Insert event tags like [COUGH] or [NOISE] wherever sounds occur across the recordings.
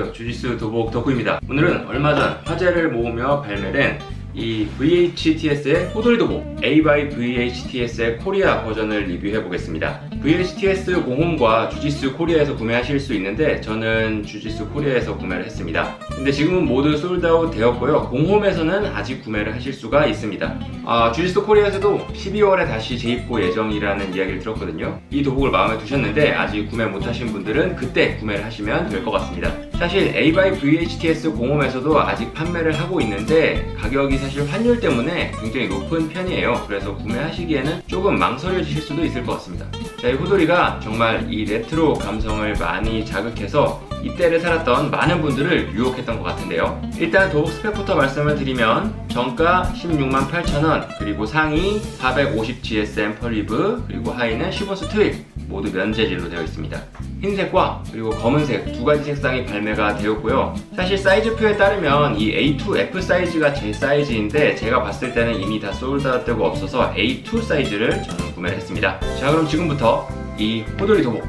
안녕하세요. 주짓수 도복 덕후입니다. 오늘은 얼마 전 화제를 모으며 발매된 이 VHTS의 호돌이 도복 A by VHTS의 코리아 버전을 리뷰해 보겠습니다. VHTS 공홈과 주짓수 코리아에서 구매하실 수 있는데 저는 주짓수 코리아에서 구매를 했습니다. 근데 지금은 모두 솔드아웃 되었고요. 공홈에서는 아직 구매를 하실 수가 있습니다. 아, 주짓수 코리아에서도 12월에 다시 재입고 예정이라는 이야기를 들었거든요. 이 도복을 마음에 두셨는데 아직 구매 못하신 분들은 그때 구매를 하시면 될 것 같습니다 사실 A by VHTS 공홈에서도 아직 판매를 하고 있는데 가격이 사실 환율 때문에 굉장히 높은 편이에요. 그래서 구매하시기에는 조금 망설여지실 수도 있을 것 같습니다. 자, 이 호돌이가 정말 이 레트로 감성을 많이 자극해서 이때를 살았던 많은 분들을 유혹했던 것 같은데요. 일단 도복 스펙부터 말씀을 드리면 정가 16만 8천원 그리고 상의 450 GSM 펄리브 그리고 하의는 15수 트윌 모두 면재질로 되어 있습니다. 흰색과 그리고 검은색 두 가지 색상이 발매가 되었고요. 사실 사이즈표에 따르면 이 A2 F 사이즈가 제 사이즈인데 제가 봤을 때는 이미 다 솔드아웃되고 없어서 A2 사이즈를 저는 구매를 했습니다. 자 그럼 지금부터 이 호돌이 도복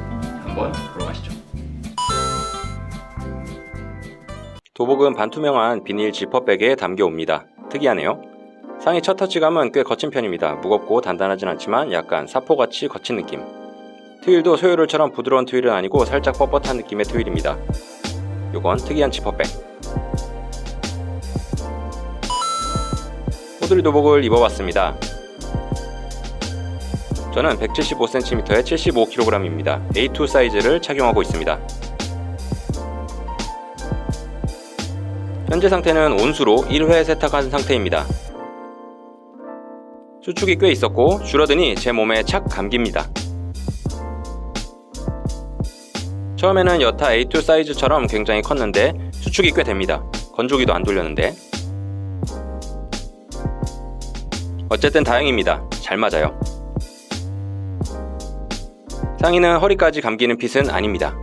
한번 보러 가시죠. 도복은 반투명한 비닐 지퍼백에 담겨옵니다. 특이하네요. 상의 첫 터치감은 꽤 거친 편입니다. 무겁고 단단하진 않지만 약간 사포같이 거친 느낌. 트윌도 소요를처럼 부드러운 트윌은 아니고 살짝 뻣뻣한 느낌의 트윌입니다. 요건 특이한 지퍼백. 호들이 도복을 입어봤습니다. 저는 175cm에 75kg입니다. A2 사이즈를 착용하고 있습니다. 현재 상태는 온수로 1회 세탁한 상태입니다. 수축이 꽤 있었고 줄어드니 제 몸에 착 감깁니다. 처음에는 여타 A2 사이즈처럼 굉장히 컸는데 수축이 꽤 됩니다. 건조기도 안 돌렸는데. 어쨌든 다행입니다. 잘 맞아요. 상의는 허리까지 감기는 핏은 아닙니다.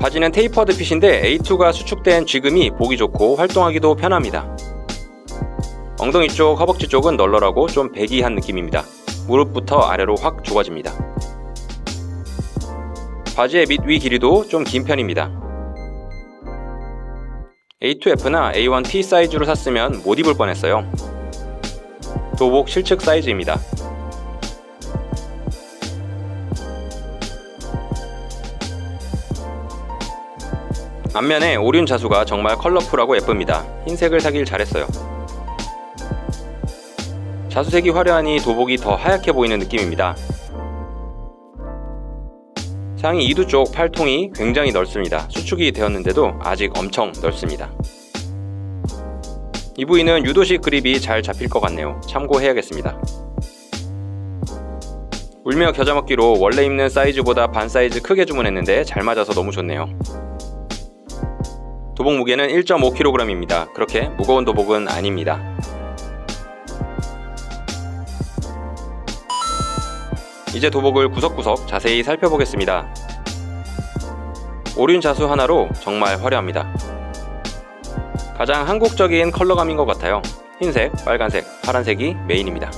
바지는 테이퍼드 핏인데 A2가 수축된 쥐금이 보기 좋고 활동하기도 편합니다. 엉덩이 쪽, 허벅지 쪽은 널널하고 좀 배기한 느낌입니다. 무릎부터 아래로 확 좁아집니다. 바지의 밑 위 길이도 좀 긴 편입니다. A2F나 A1T 사이즈로 샀으면 못 입을 뻔했어요. 도복 실측 사이즈입니다. 앞면에 오륜 자수가 정말 컬러풀하고 예쁩니다. 흰색을 사길 잘했어요. 자수색이 화려하니 도복이 더 하얗게 보이는 느낌입니다. 상의 2두 쪽 팔통이 굉장히 넓습니다. 수축이 되었는데도 아직 엄청 넓습니다. 이 부위는 유도식 그립이 잘 잡힐 것 같네요. 참고해야겠습니다. 울며 겨자 먹기로 원래 입는 사이즈보다 반 사이즈 크게 주문했는데 잘 맞아서 너무 좋네요. 도복 무게는 1.5kg입니다. 그렇게 무거운 도복은 아닙니다. 이제 도복을 구석구석 자세히 살펴보겠습니다. 오륜 자수 하나로 정말 화려합니다. 가장 한국적인 컬러감인 것 같아요. 흰색, 빨간색, 파란색이 메인입니다.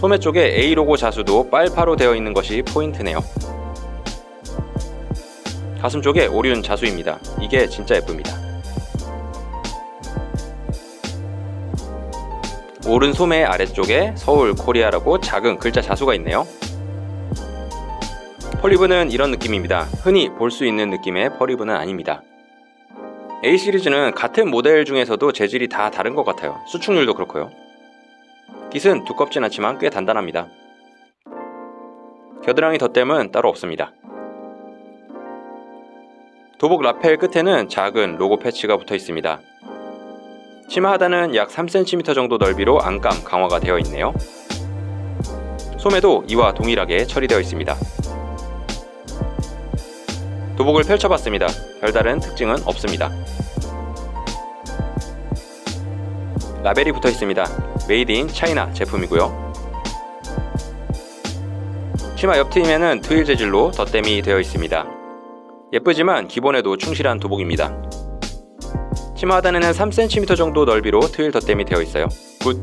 소매 쪽에 A 로고 자수도 빨파로 되어 있는 것이 포인트네요. 가슴 쪽에 오륜 자수입니다. 이게 진짜 예쁩니다. 오른 소매 아래쪽에 서울 코리아라고 작은 글자 자수가 있네요. 펄리브는 이런 느낌입니다. 흔히 볼 수 있는 느낌의 펄리브는 아닙니다. A 시리즈는 같은 모델 중에서도 재질이 다 다른 것 같아요. 수축률도 그렇고요. 깃은 두껍진 않지만 꽤 단단합니다. 겨드랑이 덧댐은 따로 없습니다. 도복 라펠 끝에는 작은 로고 패치가 붙어 있습니다. 치마 하단은 약 3cm 정도 넓이로 안감 강화가 되어 있네요. 소매도 이와 동일하게 처리되어 있습니다. 도복을 펼쳐봤습니다. 별다른 특징은 없습니다. 라벨이 붙어 있습니다. 메이드 인 차이나 제품이고요. 치마 옆트임에는 트윌 재질로 덧댐이 되어 있습니다. 예쁘지만 기본에도 충실한 도복입니다. 치마 하단에는 3cm 정도 넓이로 트윌 덧댐이 되어 있어요. 굿!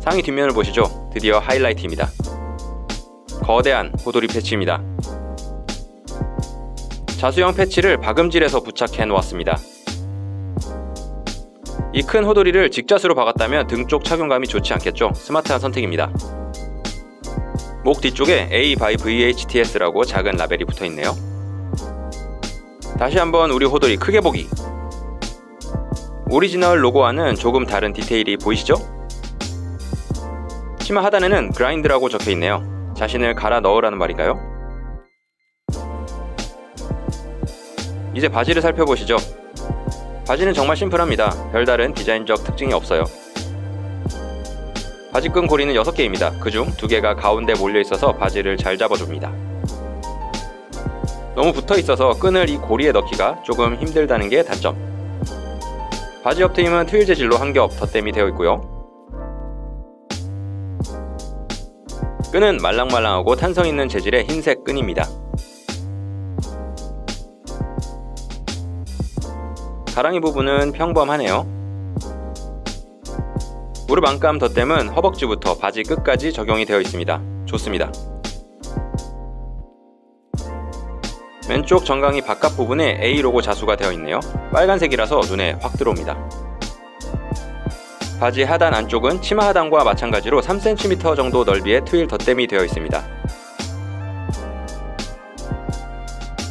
상의 뒷면을 보시죠. 드디어 하이라이트입니다. 거대한 호돌이 패치입니다. 자수형 패치를 박음질해서 부착해 놓았습니다. 이 큰 호돌이를 직자수로 박았다면 등 쪽 착용감이 좋지 않겠죠? 스마트한 선택입니다. 목 뒤쪽에 A by VHTS라고 작은 라벨이 붙어 있네요. 다시 한번 우리 호돌이 크게 보기. 오리지널 로고와는 조금 다른 디테일이 보이시죠? 치마 하단에는 그라인드라고 적혀 있네요. 자신을 갈아 넣으라는 말인가요? 이제 바지를 살펴보시죠. 바지는 정말 심플합니다. 별다른 디자인적 특징이 없어요. 바지끈 고리는 6개입니다. 그중 2개가 가운데 몰려 있어서 바지를 잘 잡아줍니다. 너무 붙어 있어서 끈을 이 고리에 넣기가 조금 힘들다는 게 단점. 바지 옆 트임은 트윌 재질로 한 겹 덧댐이 되어 있고요. 끈은 말랑말랑하고 탄성 있는 재질의 흰색 끈입니다. 가랑이 부분은 평범하네요. 무릎 안감 덧댐은 허벅지부터 바지 끝까지 적용이 되어 있습니다. 좋습니다. 왼쪽 정강이 바깥 부분에 A 로고 자수가 되어 있네요. 빨간색이라서 눈에 확 들어옵니다. 바지 하단 안쪽은 치마 하단과 마찬가지로 3cm 정도 넓이의 트윌 덧댐이 되어 있습니다.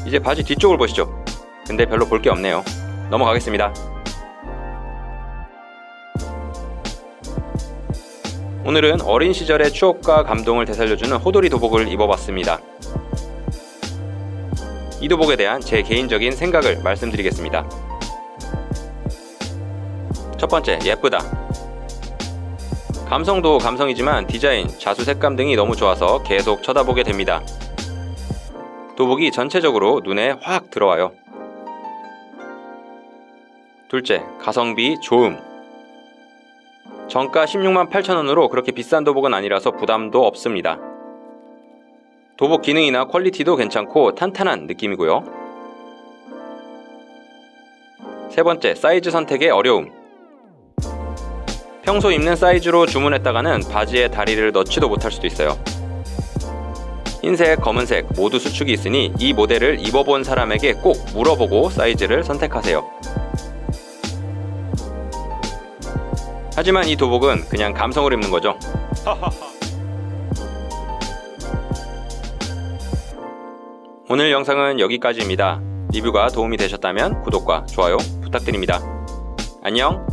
이제 바지 뒤쪽을 보시죠. 근데 별로 볼 게 없네요. 넘어가겠습니다. 오늘은 어린 시절의 추억과 감동을 되살려주는 호돌이 도복을 입어봤습니다. 이 도복에 대한 제 개인적인 생각을 말씀드리겠습니다. 첫 번째, 예쁘다. 감성도 감성이지만 디자인, 자수 색감 등이 너무 좋아서 계속 쳐다보게 됩니다. 도복이 전체적으로 눈에 확 들어와요. 둘째, 가성비 좋음. 정가 16만 8천원으로 그렇게 비싼 도복은 아니라서 부담도 없습니다. 도복 기능이나 퀄리티도 괜찮고 탄탄한 느낌이고요. 세 번째, 사이즈 선택의 어려움. 평소 입는 사이즈로 주문했다가는 바지에 다리를 넣지도 못할 수도 있어요. 흰색, 검은색 모두 수축이 있으니 이 모델을 입어본 사람에게 꼭 물어보고 사이즈를 선택하세요. 하지만 이 도복은 그냥 감성을 입는 거죠. [LAUGHS] 오늘 영상은 여기까지입니다. 리뷰가 도움이 되셨다면 구독과 좋아요 부탁드립니다. 안녕!